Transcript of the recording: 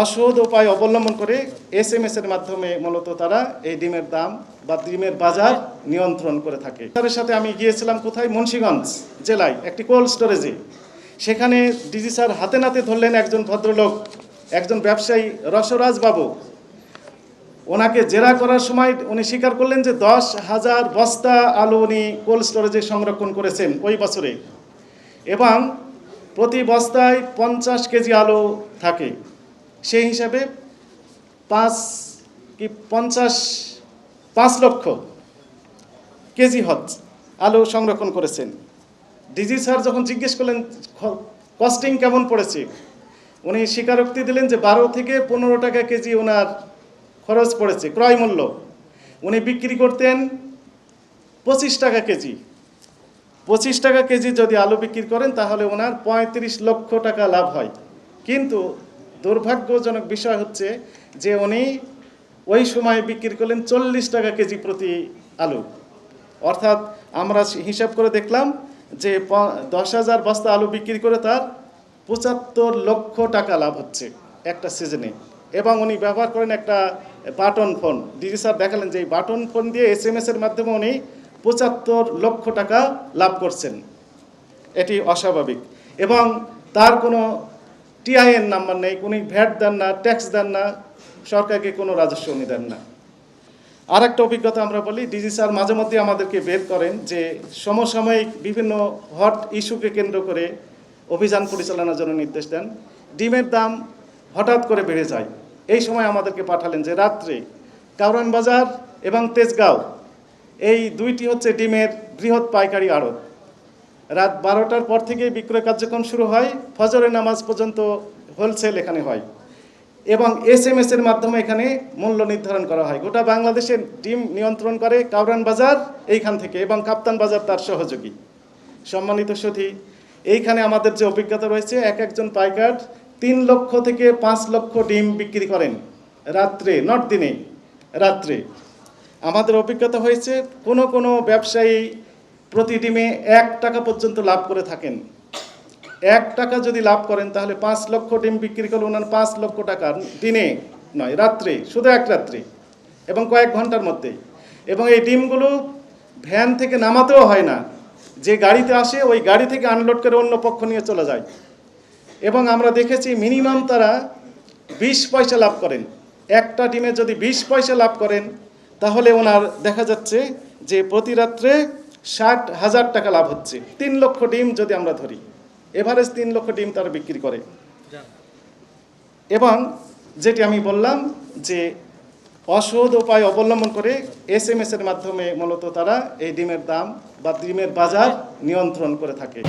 অসৎ উপায় অবলম্বন করে এস এম এস এর মাধ্যমে মূলত তারা এই ডিমের দাম বা ডিমের বাজার নিয়ন্ত্রণ করে থাকে। তাদের সাথে আমি গিয়েছিলাম কোথায়? মুন্সীগঞ্জ জেলায়, একটি কোল্ড স্টোরেজে। সেখানে ডিজি স্যার হাতে নাতে ধরলেন একজন ভদ্রলোক, একজন ব্যবসায়ী রসরাজ বাবু। ওনাকে জেরা করার সময় উনি স্বীকার করলেন যে দশ হাজার বস্তা আলু উনি কোল্ড স্টোরেজে সংরক্ষণ করেছেন ওই বছরে। এবং প্রতি বস্তায় পঞ্চাশ কেজি আলু থাকে। সেই হিসাবে পাঁচ কি পঞ্চাশ, পাঁচ লক্ষ কেজি হজ আলু সংরক্ষণ করেছেন। ডিজি স্যার যখন জিজ্ঞেস করলেন কস্টিং কেমন পড়েছে? উনি স্বীকারোক্তি দিলেন যে বারো থেকে পনেরো টাকা কেজি ওনার খরচ পড়েছে, ক্রয় মূল্য। উনি বিক্রি করতেন পঁচিশ টাকা কেজি। পঁচিশ টাকা কেজি যদি আলু বিক্রি করেন, তাহলে ওনার পঁয়ত্রিশ লক্ষ টাকা লাভ হয়। কিন্তু দুর্ভাগ্যজনক বিষয় হচ্ছে যে উনি ওই সময় বিক্রি করলেন চল্লিশ টাকা কেজি প্রতি আলু। অর্থাৎ আমরা হিসাব করে দেখলাম যে দশ হাজার বস্তা আলু বিক্রি করে তার পঁচাত্তর লক্ষ টাকা লাভ হচ্ছে একটা সিজনে এবং উনি ব্যবহার করেন একটা বাটন ফোন। ডিজি স্যার দেখালেন যে এই বাটন ফোন দিয়ে এস এম এর মাধ্যমে উনি পঁচাত্তর লক্ষ টাকা লাভ করছেন। এটি অস্বাভাবিক। এবং তার কোনো টিআইএন নাম্বার নেই, উনি ভ্যাট দেন না ট্যাক্স দেন না, সরকারকে কোনো রাজস্ব উনি দেন না। আর একটা অভিজ্ঞতা আমরা বলি ডিজি স্যার মাঝে মধ্যে আমাদেরকে বের করেন যে সমসাময়িক বিভিন্ন হট ইস্যুকে কেন্দ্র করে অভিযান পরিচালনার জন্য নির্দেশ দেন। ডিমের দাম হঠাৎ করে বেড়ে যায়। এই সময় আমাদেরকে পাঠালেন যে রাত্রে কাউরান বাজার এবং তেজগাঁও, এই দুইটি হচ্ছে ডিমের বৃহৎ পাইকারি আড়ত। রাত বারোটার পর থেকে বিক্রয় কার্যক্রম শুরু হয়, ফজরের নামাজ পর্যন্ত হোলসেল এখানে হয় এবং এস এম এর মাধ্যমে এখানে মূল্য নির্ধারণ করা হয়। গোটা বাংলাদেশের ডিম নিয়ন্ত্রণ করে কাউরান বাজার এইখান থেকে এবং কাপ্তান বাজার তার সহযোগী। সম্মানিত সুধী এইখানে আমাদের যে অভিজ্ঞতা রয়েছে, এক একজন পাইকার তিন লক্ষ থেকে পাঁচ লক্ষ ডিম বিক্রি করেন রাত্রে নট দিনে, রাত্রে। আমাদের অভিজ্ঞতা হয়েছে, কোনো কোনো ব্যবসায়ী প্রতি ডিমে এক টাকা পর্যন্ত লাভ করে থাকেন। এক টাকা যদি লাভ করেন, তাহলে পাঁচ লক্ষ ডিম বিক্রি করলে ওনার পাঁচ লক্ষ টাকা দিনে নয়, রাত্রে, শুধু এক রাত্রে এবং কয়েক ঘণ্টার মধ্যেই এবং এই ডিমগুলো ভ্যান থেকে নামাতেও হয় না। যে গাড়িতে আসে, ওই গাড়ি থেকে আনলোড করে অন্য পক্ষ নিয়ে চলে যায়। এবং আমরা দেখেছি মিনিমাম তারা বিশ পয়সা লাভ করেন। একটা ডিমে যদি বিশ পয়সা লাভ করেন, তাহলে ওনার দেখা যাচ্ছে যে প্রতি রাত্রে ষাট হাজার টাকা লাভ হচ্ছে। তিন লক্ষ ডিম যদি আমরা ধরি, এভারেজ তিন লক্ষ ডিম তারা বিক্রি করে। এবং যেটি আমি বললাম যে অসৎ উপায় অবলম্বন করে এস এম এর মাধ্যমে মূলত তারা এই ডিমের দাম বা ডিমের বাজার নিয়ন্ত্রণ করে থাকে।